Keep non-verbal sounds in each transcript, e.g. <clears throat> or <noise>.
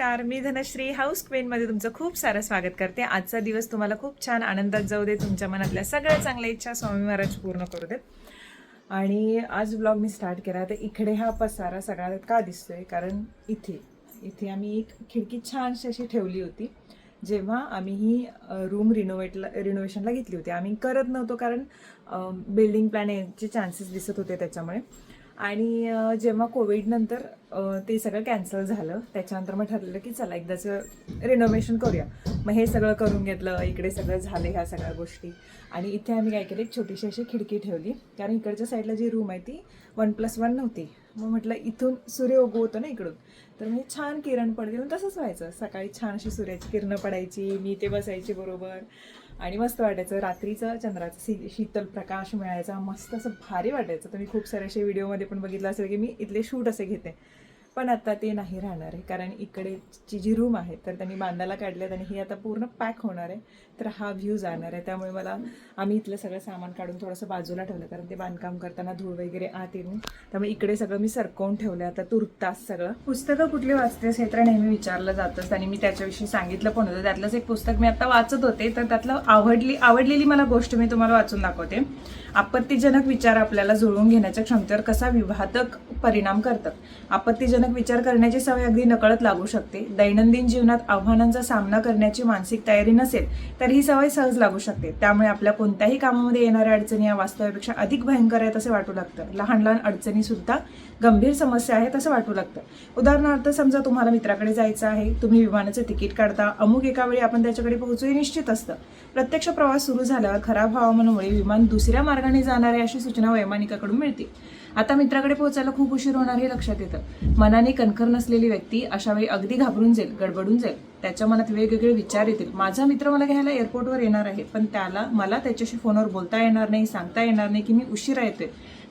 नमस्कार मी धनश्री हाऊस क्वीनमध्ये तुमचं खूप सारं स्वागत करते. आजचा दिवस तुम्हाला खूप छान आनंदात जाऊ दे. तुमच्या मनातल्या सगळ्या चांगल्या इच्छा स्वामी महाराज पूर्ण करू देत. आणि आज ब्लॉग मी स्टार्ट केला. तर इकडे हा पसारा सगळा का दिसतोय? कारण इथे इथे आम्ही एक खिडकी छानशी अशी ठेवली होती. जेव्हा आम्ही ही रूम रिनोव्हेटला रिनोव्हेशनला घेतली होती. आम्ही करत नव्हतो कारण बिल्डिंग प्लॅन याचे चान्सेस दिसत होते त्याच्यामुळे. आणि जेव्हा कोविडनंतर ते सगळं कॅन्सल झालं त्याच्यानंतर मग ठरलेलं की चला एकदाचं रिनोव्हेशन करूया. मग हे सगळं करून घेतलं इकडे सगळं झालं ह्या सगळ्या गोष्टी. आणि इथे आम्ही काय केलं एक छोटीशी अशी खिडकी ठेवली. कारण इकडच्या साईडला जी रूम आहे ती वन प्लस वन नव्हती. मग म्हटलं इथून सूर्य उगवतो ना इकडून. तर मी छान किरण पडते तसंच व्हायचं. सकाळी छान अशी सूर्याची किरणं पडायची मी ते बसायची बरोबर. आणि मस्त वाटायचं. रात्रीचं चंद्राचं शी शीतल प्रकाश मिळायचा. मस्त असं भारी वाटायचं. तुम्ही खूप सारे असे व्हिडिओमध्ये पण बघितलं असेल की मी इथले शूट असे घेते. पण आता ते नाही राहणार आहे. कारण इकडेची जी रूम आहे तर त्यांनी बांधायला काढल्यात आणि ही आता पूर्ण पॅक होणार आहे. तर हा व्ह्यू जाणार आहे. त्यामुळे मला आम्ही इथलं सगळं सामान काढून थोडंसं बाजूला ठेवलं. कारण ते बांधकाम करताना धूळ वगैरे आत येईल त्यामुळे इकडे सगळं मी सरकवून ठेवलं आता तुर्तास सगळं. पुस्तकं कुठली वाचतेस हे तर नेहमी विचारलं जातंच. आणि मी त्याच्याविषयी सांगितलं पण होतं. त्यातलंच एक पुस्तक मी आता वाचत होते. तर त्यातलं आवडली आवडलेली मला गोष्ट मी तुम्हाला वाचून दाखवते. आपत्तीजनक विचार आपल्याला जुळवून घेण्याच्या क्षमतेवर कसा विघातक परिणाम करतात? आपत्तीजनक विचार करण्याची सवय अगदी नकळत लागू शकते. दैनंदिन जीवनात आव्हानांचा सामना करण्याची मानसिक तयारी नसेल तर ही सवय सहज लागू शकते. त्यामुळे आपल्या कोणत्याही कामामध्ये येणाऱ्या अडचणी या वास्तवापेक्षा अधिक भयंकर आहेत असे वाटू लागतं. लहान लहान अडचणी सुद्धा गंभीर समस्या आहेत असं वाटू लागतं. उदाहरणार्थ समजा तुम्हाला मित्राकडे जायचं आहे. तुम्ही विमानाचं तिकीट काढता. अमुक एका वेळी आपण त्याच्याकडे पोहोचू हे निश्चित असतं. प्रत्यक्ष प्रवास सुरू झाल्यावर खराब हवामानामुळे विमान दुसऱ्या मार्गाने जाणार आहे अशी सूचना वैमानिकाकडून मिळते. आता मित्राकडे पोहोचायला खूप उशीर होणार हे लक्षात येतं. मनाने कणखर नसलेली व्यक्ती अशा वेळी अगदी घाबरून जाईल गडबडून जाईल. त्याच्या मनात वेगवेगळे विचार येतील. माझा मित्र मला घ्यायला एअरपोर्टवर येणार आहे पण त्याला मला त्याच्याशी फोनवर बोलता येणार नाही सांगता येणार नाही की मी उशिरा येतोय.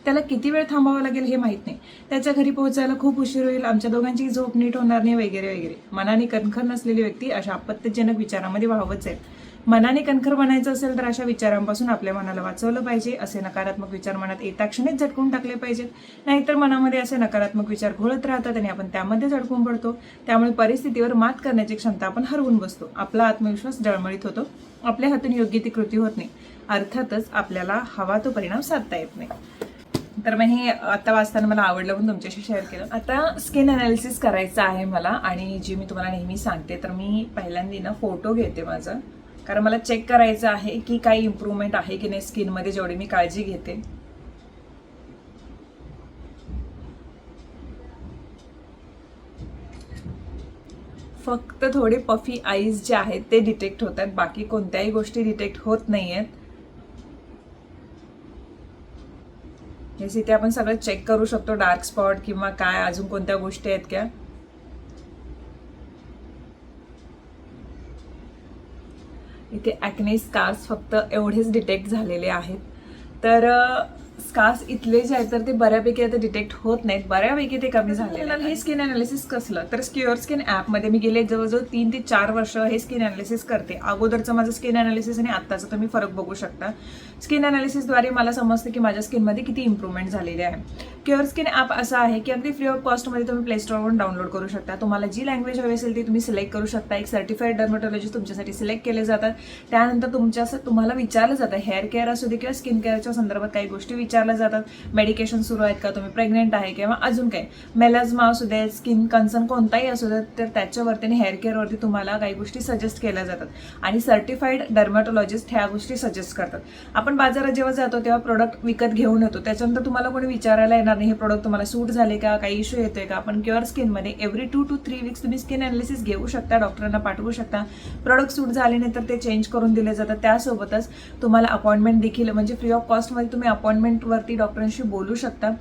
त्याला किती वेळ थांबावं लागेल हे माहीत नाही. त्याच्या घरी पोहोचायला खूप उशीर होईल आमच्या दोघांची झोप नीट होणार नाही वगैरे वगैरे. मनाने कणखर नसलेली व्यक्ती अशा आपत्तीजनक विचारामध्ये वाहवत जाईल मनाने कणखर बनायचं असेल तर अशा विचारांपासून आपल्या मनाला वाचवलं पाहिजे. असे नकारात्मक विचार मनात येता क्षणीच झटकून टाकले पाहिजेत. नाहीतर मनामध्ये असे नकारात्मक विचार घोळत राहतात आणि आपण त्यामध्ये झटकून पडतो. त्यामुळे परिस्थितीवर मात करण्याची क्षमता आपण हरवून बसतो. आपला आत्मविश्वास डळमळीत होतो. आपल्या हातून योग्य ती कृती होत नाही. अर्थातच आपल्याला हवा तो परिणाम साधता येत नाही. तर मग हे आता वाचताना मला आवडलं पण तुमच्याशी शेअर केलं. आता स्किन अनालिसिस करायचं आहे मला आणि जी मी तुम्हाला नेहमी सांगते तर मी पहिल्यांदा ना फोटो घेते माझा. कारण मला चेक करायचं आहे की काही इम्प्रूव्हमेंट आहे की नाही स्किनमध्ये जेवढी मी काळजी घेते. फक्त थोडे पफी आईज जे आहेत ते डिटेक्ट होत आहेत बाकी कोणत्याही गोष्टी डिटेक्ट होत नाही आहेत हेच इथे आपण सगळं चेक करू शकतो. डार्क स्पॉट किंवा काय अजून कोणत्या गोष्टी आहेत क्या इथे ॲक्ने स्कार्स फक्त एवढेच डिटेक्ट झालेले आहेत. तर स्कार्स इथले जे आहेत तर ते बऱ्यापैकी आता डिटेक्ट होत नाहीत. बऱ्यापैकी ते कमी झालेलं हे स्किन अनालिसिस कसलं? तर स्क्युअर स्किन ॲपमध्ये मी गेले जवळजवळ तीन ते चार वर्ष हे स्किन अनालिसिस करते. अगोदरचं माझं स्किन अनालिसिस आणि आत्ताचं तुम्ही फरक बघू शकता. स्किन अनालिसिसद्वारे मला समजतं की माझ्या स्किनमध्ये किती इम्प्रूव्हमेंट झालेली आहे. क्युअर स्किन ॲप असं आहे की अगदी फ्री ऑफ कॉस्टमध्ये तुम्ही प्ले स्टोरवरून डाउनलोड करू शकता. तुम्हाला जी लँग्वेज हवी असेल ती तुम्ही सिलेक्ट करू शकता. एक सर्टिफाईड डर्मॅटॉलॉजिस्ट तुमच्यासाठी सिलेक्ट केले जातात. त्यानंतर तुमच्या तुम्हाला विचारलं जातं. हेअर केअर असू दे किंवा स्किन केअरच्या संदर्भात काही गोष्टी विचारल्या जातात. मेडिकेशन सुरू आहेत का? तुम्ही प्रेग्नेंट आहे किंवा अजून काही मेलाझमा असू दे स्किन कन्सर्न कोणताही असू दे तर त्याच्यावरती आणि हेअर केअरवरती तुम्हाला काही गोष्टी सजेस्ट केल्या जातात. आणि सर्टिफाईड डर्मॅटॉलॉजिस्ट ह्या गोष्टी सजेस्ट करतात. आपण बाजारात जेव्हा जातो तेव्हा प्रोडक्ट विकत घेऊन येतो. त्याच्यानंतर तुम्हाला कोणी विचारायला येणार कारण हे प्रोडक्ट तुम्हाला सूट झाले का काही इश्यू येतोय का आपण cure स्किनमध्ये every two two three weeks तुम्ही स्किन अनालिसिस घेऊ शकता डॉक्टरांना पाठवू शकता. प्रोडक्ट सूट झाले नाही तर ते चेंज करून दिले जातात. त्यासोबतच तुम्हाला अपॉइंटमेंट देखील म्हणजे फ्री ऑफ कॉस्टमध्ये तुम्ही अपॉइंटमेंटवरती डॉक्टरांशी बोलू शकता.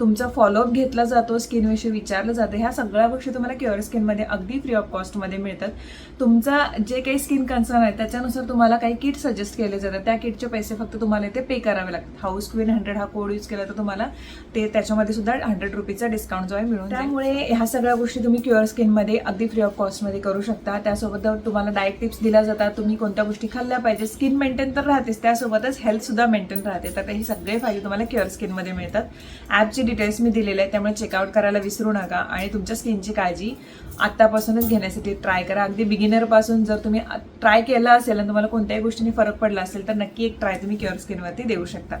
तुमचा फॉलोअप घेतला जातो स्किनविषयी विचारलं जातं. ह्या सगळ्या गोष्टी तुम्हाला क्युअर स्किनमध्ये अगदी फ्री ऑफ कॉस्टमध्ये मिळतात. तुमचा जे काही स्किन कन्सर्न आहे त्याच्यानुसार तुम्हाला काही किट सजेस्ट केले जातात. त्या किटचे पैसे फक्त तुम्हाला इथे पे करावे लागतात. हाऊस क्वीन हंड्रेड हा कोड यूज केला तर तुम्हाला ते त्या त्याच्यामध्ये सुद्धा हंड्रेड रुपीजचा डिस्काउंट जो आहे मिळून. त्यामुळे ह्या सगळ्या गोष्टी तुम्ही क्युअर स्किनमध्ये अगदी फ्री ऑफ कॉस्टमध्ये करू शकता. त्यासोबत तुम्हाला डाएट टिप्स दिल्या जातात. तुम्ही कोणत्या गोष्टी खाल्ल्या पाहिजे? स्किन मेंटेन तर राहतेच. त्यासोबतच हेल्थ सुद्धा मेंटेन राहते. तर हे सगळे फायदे तुम्हाला क्युअर स्किनमध्ये मिळतात. ॲपची डिटेल्स मी दिलेले आहेत. त्यामुळे चेकआउट करायला विसरू नका. आणि तुमच्या स्किनची काळजी आत्तापासूनच घेण्यासाठी ट्राय करा. अगदी बिगिनरपासून जर तुम्ही ट्राय केलं असेल आणि तुम्हाला कोणत्याही गोष्टीने फरक पडला असेल तर नक्की एक ट्राय तुम्ही क्युअर स्किनवरती देऊ शकता.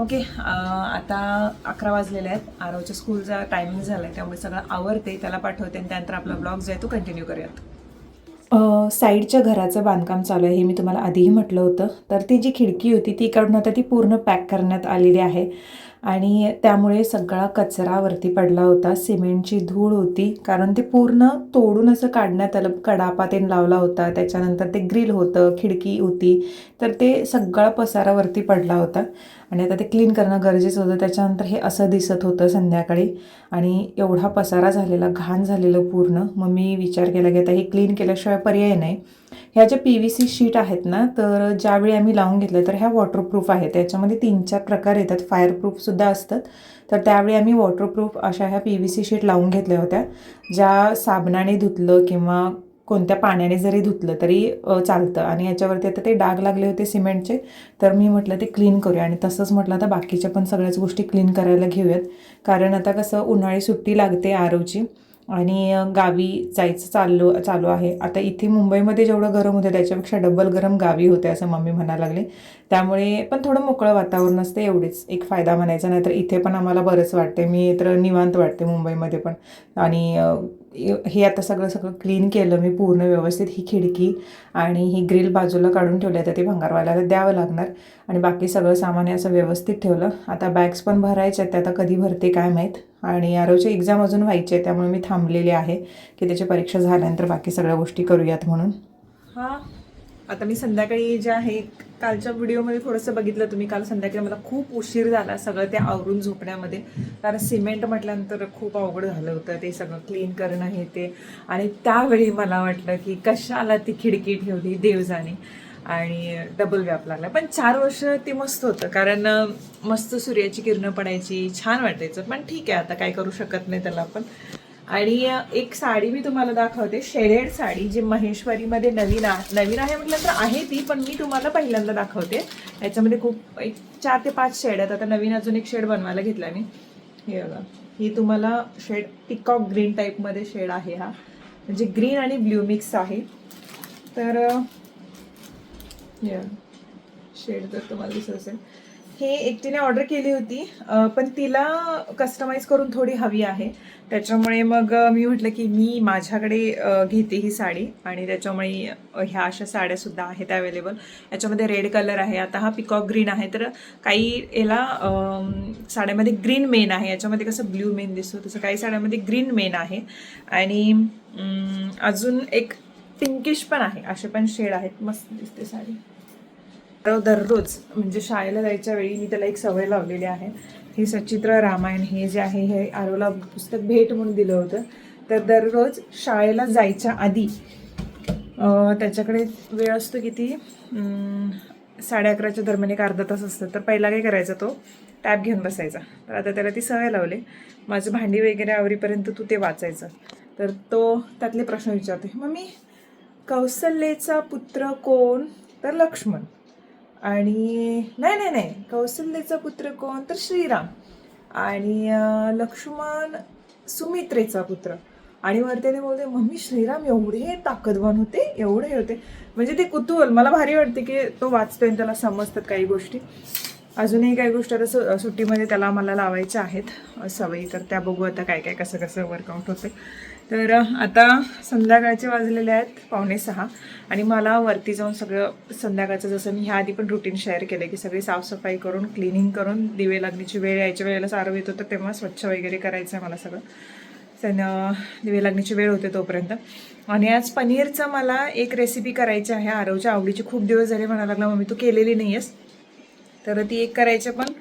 ओके आता अकरा वाजलेले आहेत. आरवच्या स्कूलचा टायमिंग झाला आहे त्यामुळे सगळं आवरते त्याला पाठवते आणि त्यानंतर आपला ब्लॉग जो आहे तो कंटिन्यू करूयात. साईडच्या घराचं बांधकाम चालू आहे हे मी तुम्हाला आधीही म्हटलं होतं. तर ती जी खिडकी होती ती काढून आता ती पूर्ण पॅक करण्यात आलेली आहे. आणि त्यामुळे सगळा कचरा वरती पडला होता. सिमेंटची धूळ होती कारण ते पूर्ण तोडून असं काढण्यात आलं. कडापातेन लावला होता त्याच्यानंतर ते ग्रिल होतं खिडकी होती तर ते सगळा पसारा वरती पडला होता. आणि आता ते क्लीन करणं गरजेचं होतं. त्याच्यानंतर हे असं दिसत होतं संध्याकाळी आणि एवढा पसारा झालेला घाण झालेलं पूर्ण. मग मी विचार केला की आता हे क्लीन केल्याशिवाय पर्याय नाही. ह्या ज्या पी व्ही सी शीट आहेत ना तर ज्यावेळी आम्ही लावून घेतलं तर ह्या वॉटरप्रूफ आहेत. त्याच्यामध्ये तीन चार प्रकार येतात. फायरप्रूफसुद्धा असतात. तर त्यावेळी आम्ही वॉटरप्रूफ अशा ह्या पी व्ही सी शीट लावून घेतल्या होत्या. ज्या साबणाने धुतलं किंवा कोणत्या पाण्याने जरी धुतलं तरी चालतं. आणि याच्यावरती आता ते डाग लागले होते सिमेंटचे. तर मी म्हटलं ते क्लीन करूया. आणि तसंच म्हटलं आता बाकीच्या पण सगळ्याच गोष्टी क्लीन करायला घेऊयात. कारण आता कसं उन्हाळी सुट्टी लागते आरवची आणि गावी जायचं चाललो चालू आहे. आता इथे मुंबईमध्ये जेवढं गरम होतं त्याच्यापेक्षा डबल गरम गावी होते असं मम्मी म्हणायला लागले. त्यामुळे पण थोडं मोकळं वातावरण असते एवढेच. एक फायदा म्हणायचा नाहीतर इथे पण आम्हाला बरंच वाटते मी तर निवांत वाटते मुंबईमध्ये पण. आणि हे आता सगळं सगळं क्लीन केलं मी पूर्ण व्यवस्थित ही खिडकी आणि ही ग्रिल बाजूला काढून ठेवली तर ते भंगारवाल्याला द्यावं लागणार. आणि बाकी सगळं सामान असं व्यवस्थित ठेवलं. आता बॅग्स पण भरायच्या आहेत. ते आता कधी भरते काय माहीत. आणि आरोची एक्झाम अजून व्हायची आहे त्यामुळे मी थांबलेली आहे की त्याची परीक्षा झाल्यानंतर बाकी सगळ्या गोष्टी करूयात म्हणून. हां. आता मी संध्याकाळी जे आहे कालच्या व्हिडिओमध्ये थोडंसं बघितलं तुम्ही काल संध्याकाळी मला खूप उशीर झाला सगळं ते आवरून झोपण्यामध्ये. कारण सिमेंट म्हटल्यानंतर खूप अवघड झालं होतं ते सगळं क्लीन करणं हे ते. आणि त्यावेळी मला वाटलं की कशाला ती खिडकी ठेवली देवजाने. आणि डबल व्याप लागला. पण चार वर्ष ते मस्त होतं. कारण मस्त सूर्याची किरणं पडायची छान वाटायचं. पण ठीक आहे आता काय करू शकत नाही त्याला आपण. आणि एक साडी मी तुम्हाला दाखवते. शेडेड साडी जी महेश्वरीमध्ये नवीन नवीन आहे म्हटलं तर आहे ती पण मी तुम्हाला पहिल्यांदा दाखवते. याच्यामध्ये खूप एक चार ते पाच शेड आहेत. आता नवीन अजून एक शेड बनवायला घेतला मी. हे बघा. ही तुम्हाला शेड पिकॉक ग्रीन टाईपमध्ये शेड आहे हा. म्हणजे ग्रीन आणि ब्ल्यू मिक्स आहे. तर अ, शेड जर तुम्हाला दिसत असेल. हे एकटीने ऑर्डर केली होती पण तिला कस्टमाइज करून थोडी हवी आहे. त्याच्यामुळे मग मी म्हटलं की मी माझ्याकडे घेते ही साडी आणि त्याच्यामुळे ह्या अशा साड्यासुद्धा आहेत अवेलेबल याच्यामध्ये रेड कलर आहे आता हा पिकॉक ग्रीन आहे तर काही याला साड्यामध्ये ग्रीन मेन आहे. याच्यामध्ये कसं ब्ल्यू मेन दिसतो तसं काही साड्यामध्ये ग्रीन मेन आहे. आणि अजून एक पिंकिश पण आहे. असे पण शेड आहेत. मस्त दिसते साडी. तर दररोज म्हणजे शाळेला जायच्या वेळी मी त्याला एक सवय लावलेली आहे. हे सचित्र रामायण हे जे आहे हे आरोला पुस्तक भेट म्हणून दिलं होतं. तर दररोज शाळेला जायच्या आधी त्याच्याकडे वेळ असतो किती? साडे अकराच्या दरम्यान एक अर्धा तास असतं. तर पहिला काय करायचा तो? टॅब घेऊन बसायचा. तर आता त्याला ती सवय लावली. माझं भांडी वगैरे आवरीपर्यंत तू ते वाचायचं. तर तो त्यातले प्रश्न विचारते मम्मी कौसल्येचा पुत्र कोण? तर लक्ष्मण. आणि नाही नाही नाही. कौसल्येचा पुत्र कोण? तर श्रीराम. आणि लक्ष्मण सुमित्रेचा पुत्र. आणि वर बोलते मम्मी श्रीराम एवढे ताकदवान होते एवढे होते. म्हणजे ते कुतूहल. मला भारी वाटते की तो वाचतोय आणि त्याला समजतात काही गोष्टी. अजूनही काही गोष्टी आता सु सुट्टीमध्ये त्याला मला लावायच्या आहेत सवयी. तर त्या बघू आता काय काय कसं कसं वर्कआउट होते तर आता संध्याकाळचे वाजलेले आहेत पावणे सहा आणि मला वरती जाऊन सगळं संध्याकाळचं जसं मी ह्या आधी पण रुटीन शेअर केलं की सगळी साफसफाई करून क्लिनिंग करून दिवे लागण्याची वेळ यायच्या वेळेला सारं येत होतं तेव्हा स्वच्छ वगैरे करायचं आहे मला सगळं. सण दिवे लागण्याची वेळ होते तोपर्यंत. आणि आज पनीरचं मला एक रेसिपी करायची आहे. आरवच्या आवडीची खूप दिवस झाले म्हणायला लागला मम्मी तू केलेली नाही आहेस तर ती एक करायची पण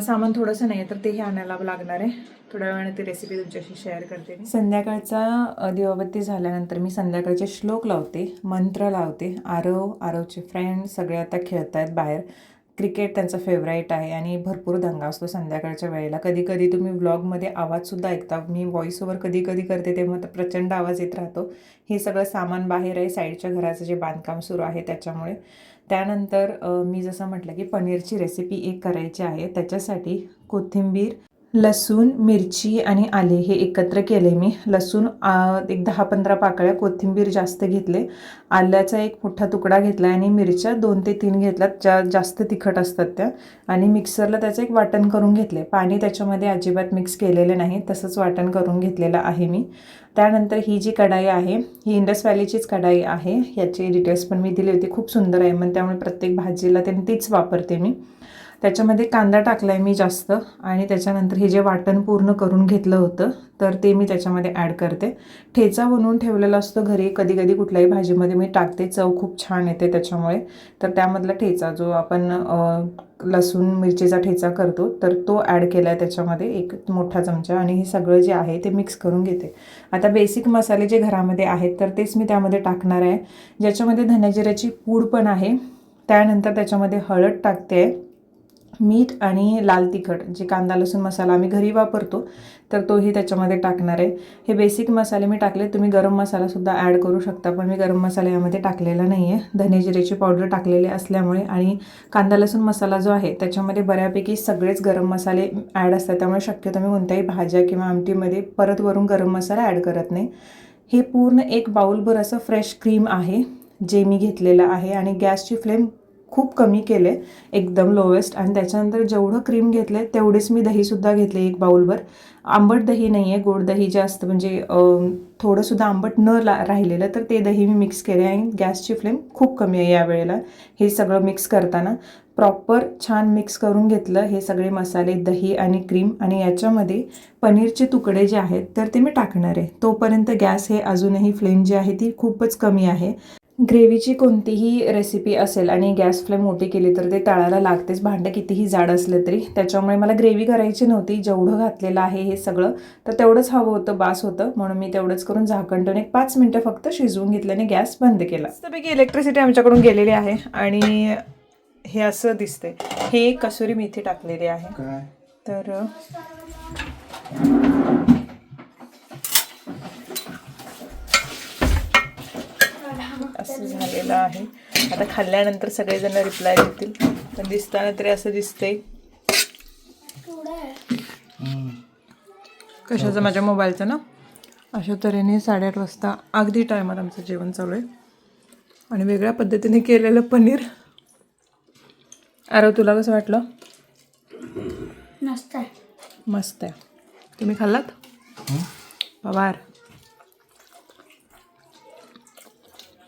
सामान थोडंसं नाही आहे तर तेही आणायला लागणार आहे. थोड्या वेळाने ती रेसिपी तुमच्याशी शेअर करते मी. संध्याकाळचा दिवाबत्ती झाल्यानंतर मी संध्याकाळचे श्लोक लावते मंत्र लावते. आरव आरवचे फ्रेंड सगळे आता खेळत आहेत बाहेर. क्रिकेट त्यांचं फेवराईट आहे आणि भरपूर दंगा असतो संध्याकाळच्या वेळेला. कधी कधी तुम्ही व्लॉगमध्ये आवाजसुद्धा ऐकता. मी व्हॉइस ओव्हर कधी कधी करते तेव्हा तर प्रचंड आवाज येत राहतो. हे सगळं सामान बाहेर आहे. साईडच्या घराचं जे बांधकाम सुरू आहे त्याच्यामुळे. त्यानंतर मी जसं म्हटलं की पनीरची रेसिपी एक करायची आहे. त्याच्यासाठी कोथिंबीर लसूण मिरची आणि आले हे एकत्र केले मी. लसूण एक दहा पंधरा पाकळ्या कोथिंबीर जास्त घेतले. आल्याचा एक मोठा तुकडा घेतला आणि मिरच्या दोन ते तीन घेतल्यात. ज्या जास्त तिखट असतात त्या. आणि मिक्सरला त्याचं एक वाटण करून घेतले. पाणी त्याच्यामध्ये अजिबात मिक्स केलेले नाही. तसंच वाटण करून घेतलेलं आहे मी. त्यानंतर ही जी कढाई आहे ही इंडस व्हॅलीचीच कढाई आहे. याची डिटेल्स पण मी दिली होती. खूप सुंदर आहे. मग त्यामुळे प्रत्येक भाजीला ते तीच वापरते मी. त्याच्यामध्ये कांदा टाकला आहे मी जास्त आणि त्याच्यानंतर हे जे वाटण पूर्ण करून घेतलं होतं तर ते मी त्याच्यामध्ये ॲड करते. ठेचा बनवून ठेवलेला असतो घरी कधी कधी कुठल्याही भाजीमध्ये मी टाकते. चव खूप छान येते त्याच्यामुळे. तर त्यामधला ठेचा जो आपण लसूण मिरचीचा ठेचा करतो तर तो ॲड केला आहे त्याच्यामध्ये एक मोठा चमचा आणि हे सगळं जे आहे ते मिक्स करून घेते. आता बेसिक मसाले जे घरामध्ये आहेत तर तेच मी त्यामध्ये टाकणार आहे. ज्याच्यामध्ये धन्याजिऱ्याची पूड पण आहे त्यानंतर त्याच्यामध्ये हळद टाकते. आहे मीठ आणि लाल तिखट जे कांदा लसूण मसाला आम्ही घरी वापरतो तर तोही त्याच्यामध्ये टाकणार आहे. हे बेसिक मसाले मी टाकले तुम्ही गरम मसालासुद्धा ॲड करू शकता पण मी गरम मसाला यामध्ये टाकलेला नाही आहे धने जिरेची पावडर टाकलेली असल्यामुळे आणि कांदा लसूण मसाला जो आहे त्याच्यामध्ये बऱ्यापैकी सगळेच गरम मसाले ॲड असतात. त्यामुळे शक्यतो मी कोणत्याही भाज्या किंवा आमटीमध्ये परत वरून गरम मसाला ॲड करत नाही. हे पूर्ण एक बाउलभर असं फ्रेश क्रीम आहे जे मी घेतलेलं आहे. आणि गॅसची फ्लेम खूप कमी केले एकदम लोवेस्ट आणि त्याच्यानंतर जेवढं क्रीम घेतले तेवढेच मी दहीसुद्धा घेतले एक बाऊलवर आंबट दही नाही आहे गोड दही जे असतं म्हणजे थोडंसुद्धा आंबट न ला राहिलेलं तर ते दही मी मिक्स केले. आणि गॅसची फ्लेम खूप कमी आहे यावेळेला हे सगळं मिक्स करताना. प्रॉपर छान मिक्स करून घेतलं हे सगळे मसाले दही आणि क्रीम आणि याच्यामध्ये पनीरचे तुकडे जे आहेत तर ते मी टाकणार आहे. तोपर्यंत गॅस हे अजूनही फ्लेम जी आहे ती खूपच कमी आहे. ग्रेव्हीची कोणतीही रेसिपी असेल आणि गॅस फ्लेम मोठी केली तर ते तळायला लागतेच. भांडं कितीही जाड असलं तरी. त्याच्यामुळे मला ग्रेव्ही करायची नव्हती. जेवढं घातलेलं आहे हे सगळं तर तेवढंच हवं होतं बास होतं. म्हणून मी तेवढंच करून झाकण ठेवून एक पाच मिनटं फक्त शिजवून घेतल्याने गॅस बंद केला. मस्तपैकी इलेक्ट्रिसिटी आमच्याकडून गेलेली आहे आणि हे असं दिसतंय. हे कसुरी मेथी टाकलेली आहे. काय? तर असं झालेलं आहे. आता खाल्ल्यानंतर सगळेजण रिप्लाय देतील. पण दिसताना तरी असं दिसतंय. कशाचं? माझ्या मोबाईलचं ना? अशा तऱ्हेने साडेआठ वाजता अगदी टायमात आमचं जेवण चालू आहे. आणि वेगळ्या पद्धतीने केलेलं पनीर. अरे तुला कसं वाटलं? मस्त आहे. मस्त आहे. तुम्ही खाल्लात? पवार.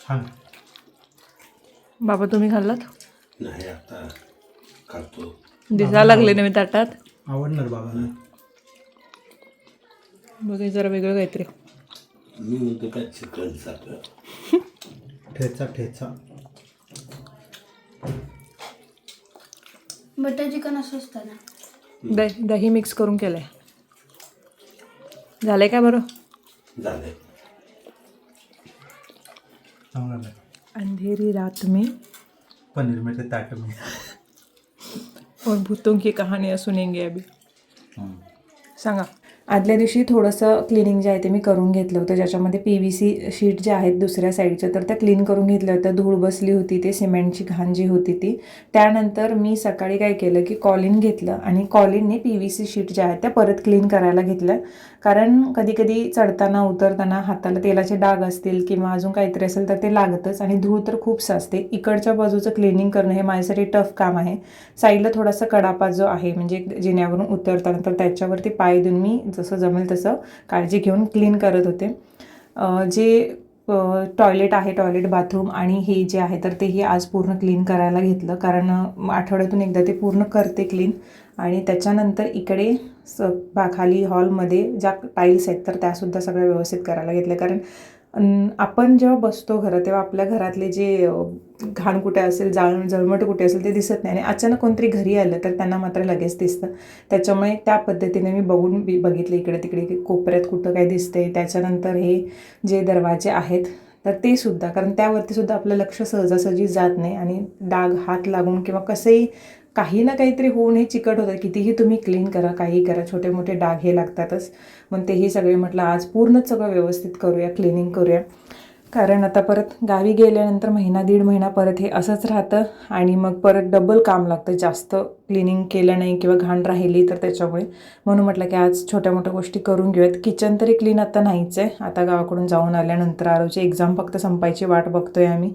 छान. बाबा तुम्ही खाल्लात? नाही आता खातो. दिसायला लागले ना मी ताटात. आवडणार बाबांना बघा जरा वेगळं काहीतरी. मी म्हणतो काय चिकन साखर. ठेचा ठेचा. बटर चिकन असं असतं ना. दही दही मिक्स करून केलंय. झालंय का बरं? झाले चांगला नाही अंधेरी रात में। पनीर में ते ताट में और भूतों की कहानियाँ सुनेंगे अभी। सांगा। आदल्या दिवशी थोडंसं क्लिनिंग जे आहे ते मी करून घेतलं होतं. ज्याच्यामध्ये पी व्ही सी शीट ज्या आहेत दुसऱ्या साईडच्या तर त्या क्लीन करून घेतल्या होत्या. धूळ बसली होती ते सिमेंटची घाण जी होती ती. त्यानंतर मी सकाळी काय केलं की कॉलिन घेतलं आणि कॉलिनने पी व्ही सी शीट ज्या आहेत त्या परत क्लीन करायला घेतल्या कारण कधीकधी चढताना उतरताना हाताला तेलाचे डाग असतील किंवा अजून काहीतरी असेल तर ते लागतच आणि धूळ तर खूप साचते. इकडच्या बाजूचं क्लिनिंग करणं हे माझ्यासाठी टफ काम आहे. साईडला थोडासा कडापा जो आहे म्हणजे जिन्यावरून उतरताना तर त्याच्यावरती पाय देऊन मी जसं जमेल तसं काळजी घेऊन क्लीन करत होते. जे टॉयलेट आहे टॉयलेट बाथरूम आणि हे जे आहे तर तेही आज पूर्ण क्लीन करायला घेतलं. कारण आठवड्यातून एकदा ते पूर्ण करते क्लीन आणि त्याच्यानंतर इकडे स खाली हॉलमध्ये ज्या टाईल्स आहेत तर त्यासुद्धा सगळ्या व्यवस्थित करायला घेतल्या. कारण आपण जेव्हा बसतो घरात तेव्हा आपल्या घरातले जे घाण कुठे असेल जाळ जळमट कुठे असेल ते दिसत नाही आणि अचानक कोणतरी घरी आलं तर त्यांना मात्र लगेच दिसतं. त्याच्यामुळे त्या पद्धतीने मी बघून बी बघितलं इकडे तिकडे की कोपऱ्यात कुठं काय दिसतंय. त्याच्यानंतर हे जे दरवाजे आहेत तर ते सुद्धा कारण त्यावरती सुद्धा आपलं लक्ष सहजासहजी जात नाही आणि डाग हात लागून किंवा कसंही काही ना काहीतरी होऊन हे चिकट होतं. कितीही तुम्ही क्लीन करा काही करा छोटे मोठे डाग हे लागतातच. मग तेही सगळे म्हटलं आज पूर्णच सगळं व्यवस्थित करूया क्लिनिंग करूया. कारण आता परत गावी गेल्यानंतर महिना दीड महिना परत हे असंच राहतं आणि मग परत डबल काम लागतं. जास्त क्लिनिंग केलं नाही किंवा घाण राहिली तर त्याच्यामुळे. म्हणून म्हटलं की आज छोट्या मोठ्या गोष्टी करून घेऊयात. किचन तरी क्लीन आता नाहीच आहे. आता गावाकडून जाऊन आल्यानंतर आरोची एक्झाम फक्त संपायची वाट बघतोय आम्ही.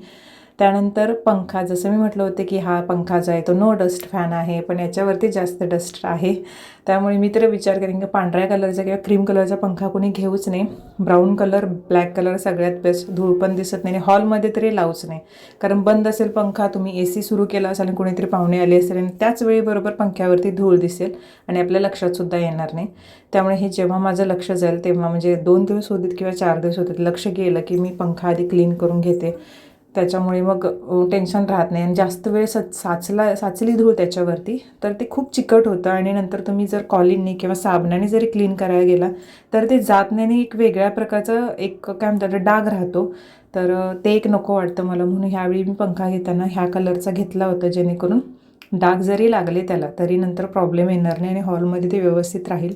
त्यानंतर पंखा जसं मी म्हटलं होतं की हा पंखा जो आहे तो नो डस्ट फॅन आहे पण याच्यावरती जास्त डस्ट आहे. त्यामुळे मी तर विचार करेन की पांढऱ्या कलरचा किंवा क्रीम कलरचा पंखा कोणी घेऊच नाही ब्राऊन कलर ब्लॅक कलर सगळ्यात बेस्ट धूळ पण दिसत नाही आणि हॉलमध्ये तरी लावूच नाही. कारण बंद असेल पंखा तुम्ही ए सी सुरू केला असेल आणि कोणीतरी पाहुणे आले असेल आणि त्याच वेळीबरोबर पंख्यावरती धूळ दिसेल आणि आपल्या लक्षातसुद्धा येणार नाही. त्यामुळे हे जेव्हा माझं लक्ष जाईल तेव्हा म्हणजे दोन दिवस होतील किंवा चार दिवस होतात लक्ष गेलं की मी पंखा आधी क्लीन करून घेते. त्याच्यामुळे मग टेन्शन राहत नाही. आणि जास्त वेळ सच साचला साचली धूळ त्याच्यावरती तर ते खूप चिकट होतं. आणि नंतर तुम्ही जर कॉलिननी किंवा साबणाने जरी क्लीन करायला गेला तर ते जात नाही आणि एक वेगळ्या प्रकारचं एक काय म्हणतात डाग राहतो. तर ते एक नको वाटतं मला. म्हणून ह्यावेळी मी पंखा घेताना ह्या कलरचा घेतला होता जेणेकरून डाग जरी लागले त्याला तरी नंतर प्रॉब्लेम येणार नाही आणि हॉलमध्ये ते व्यवस्थित राहील.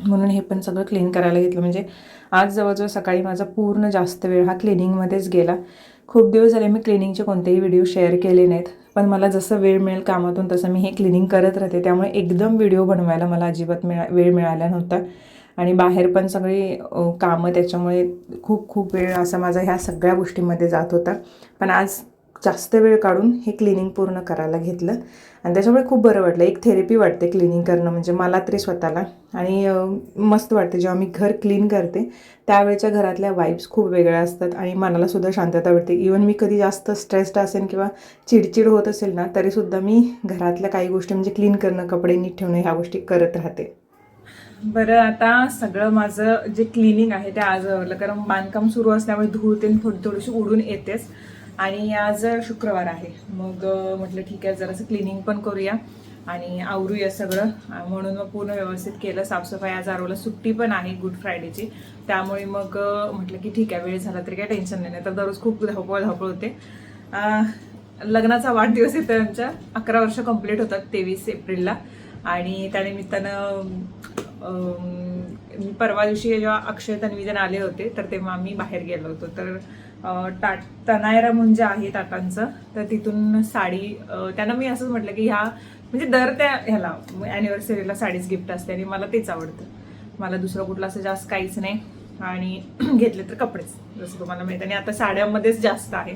म्हणून हे पण सगळं क्लीन करायला घेतलं. म्हणजे आज जवळजवळ सकाळी माझा पूर्ण जास्त वेळ हा क्लिनिंगमध्येच गेला. खूप दिवस झाले मी क्लिनिंगचे कोणतेही व्हिडिओ शेअर केले नाहीत पण मला जसं वेळ मिळेल कामातून तसं मी हे क्लिनिंग करत राहते. त्यामुळे एकदम व्हिडिओ बनवायला मला अजिबात मिळा वेळ मिळाला नव्हता. आणि बाहेर पण सगळी कामं त्याच्यामुळे खूप खूप वेळ असा माझा ह्या सगळ्या गोष्टींमध्ये जात होता. पण आज जास्त वेळ काढून हे क्लिनिंग पूर्ण करायला घेतलं. आणि त्याच्यामुळे खूप बरं वाटलं. एक थेरपी वाटते क्लिनिंग करणं म्हणजे मला तरी स्वतःला. आणि मस्त वाटते जेव्हा मी घर क्लीन करते त्यावेळेच्या घरातल्या वाईब्स खूप वेगळ्या असतात आणि मनालासुद्धा शांतता वाटते इवन मी कधी जास्त स्ट्रेस्ड असेल किंवा चिडचिड होत असेल ना तरीसुद्धा मी घरातल्या काही गोष्टी म्हणजे क्लीन करणं कपडे नीट ठेवणं ह्या गोष्टी करत राहते. बरं आता सगळं माझं जे क्लिनिंग आहे ते आज कारण बांधकाम सुरू असल्यामुळे धूळ ते थोडी थोडीशी उडून येतेच. आणि आज शुक्रवार आहे. मग म्हटलं ठीक आहे जरासं क्लिनिंग पण करूया आणि आवरूया सगळं. म्हणून मग पूर्ण व्यवस्थित केलं. साफसफाई आज आरोला सुट्टी पण आहे गुड फ्रायडेची. त्यामुळे मग म्हटलं की ठीक आहे वेळ झाला तरी काही टेन्शन नाही. तर दररोज खूप धावपळ धावपळ होते लग्नाचा वाढदिवस येतो आमच्या. अकरा वर्ष कंप्लीट होतात तेवीस एप्रिलला. आणि त्यानिमित्तानं मी परवा दिवशी जेव्हा अक्षय तन्वीजन आले होते तर तेव्हा आम्ही बाहेर गेलो होतो. तर टाट तनायरा म्हणजे आहे टाटांचं तर तिथून साडी त्यांना मी असंच म्हटलं की ह्या म्हणजे दर त्या ह्याला ॲनिव्हर्सरीला साडीच गिफ्ट असते आणि मला तेच आवडतं. मला दुसरं कुठलं असं जास्त काहीच नाही. आणि <clears throat> घेतले तर कपडेच जसं तुम्हाला माहिती आणि आता साड्यांमध्येच जास्त आहे.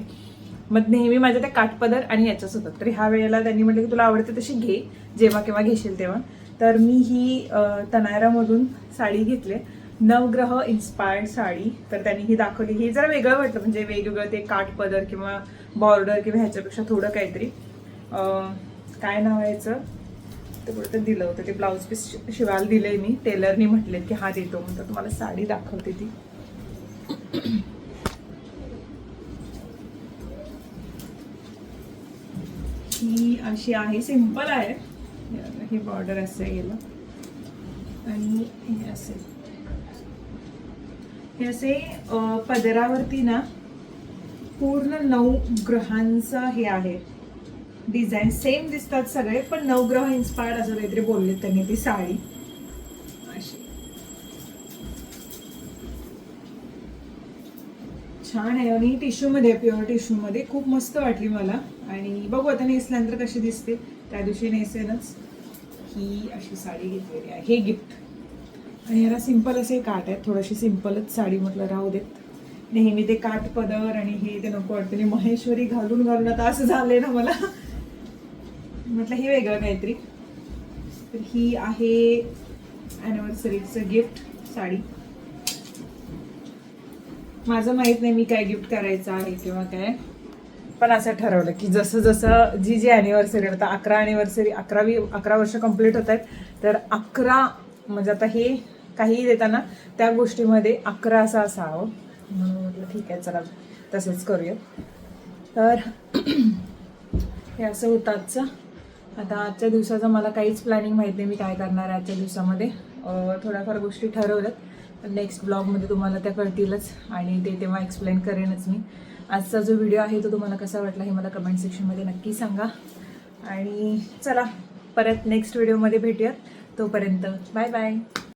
मग नेहमी माझ्या त्या काठपदर आणि याच्याच होतात. तर ह्या वेळेला त्यांनी म्हटलं की तुला आवडते तशी घे जेव्हा केव्हा घेशील तेव्हा. तर मी ही तनायरामधून साडी घेतले. नवग्रह इन्स्पायर्ड साडी. तर त्यांनी ही दाखवली. ही जरा वेगळं वाटलं. म्हणजे वेगवेगळं ते काठपदर किंवा बॉर्डर किंवा ह्याच्यापेक्षा थोडं काहीतरी. काय नाव यायचं ते कुठं दिलं होतं. ते ब्लाऊज पीस शिवायला दिले मी. टेलरनी म्हटले की हा देतो म्हणतो तुम्हाला साडी दाखवते ती. ही अशी आहे. सिंपल आहे. हे बॉर्डर असं गेलं आणि हे असेल. हे असे पदरावरती ना पूर्ण नऊ ग्रहांचं हे आहे. डिझाईन सेम दिसतात सगळे पण नवग्रह इन्स्पायर्ड असं काहीतरी बोलले त्यांनी ती साडी. अशी. छान आहे आणि टिश्यू मध्ये प्युअर टिश्यूमध्ये खूप मस्त वाटली मला. आणि बघू आता नेसल्यानंतर कशी दिसते. त्या दिवशी नेसेनच ही अशी साडी घेतलेली आहे. हे गिफ्ट आणि याला सिंपल असे काट आहेत. थोडीशी सिंपलच साडी म्हटलं राहू देत. नेहमी ते काठ पदर आणि हे ते नको वाटतं. आणि महेश्वरी घालून घालून आता असं झालंय ना मला. म्हटलं हे वेगळं काहीतरी. तर ही आहे ॲनिव्हर्सरीचं गिफ्ट साडी. माझं माहीत नाही मी काय गिफ्ट करायचं आहे किंवा काय. पण असं ठरवलं की जसं जसं जी जी ॲनिव्हर्सरी आता अकरा ॲनिव्हर्सरी अकरावी अकरा वर्ष कंप्लीट होत आहेत तर अकरा म्हणजे आता हे काहीही देताना त्या गोष्टीमध्ये अकरा असा असावं म्हणून म्हटलं ठीक आहे चला तसंच करूया. तर हे असं होतं आजचं आता आजच्या दिवसाचं मला काहीच प्लॅनिंग माहीत नाही मी काय करणार आहे आजच्या दिवसामध्ये. थोड्याफार गोष्टी ठरवल्यात नेक्स्ट ब्लॉगमध्ये तुम्हाला त्या कळतीलच आणि ते तेव्हा एक्सप्लेन करेनच मी. आजचा जो व्हिडिओ आहे तो तुम्हाला कसा वाटला हे मला कमेंट सेक्शनमध्ये नक्की सांगा. आणि चला परत नेक्स्ट व्हिडिओमध्ये भेटूयात. तोपर्यंत बाय बाय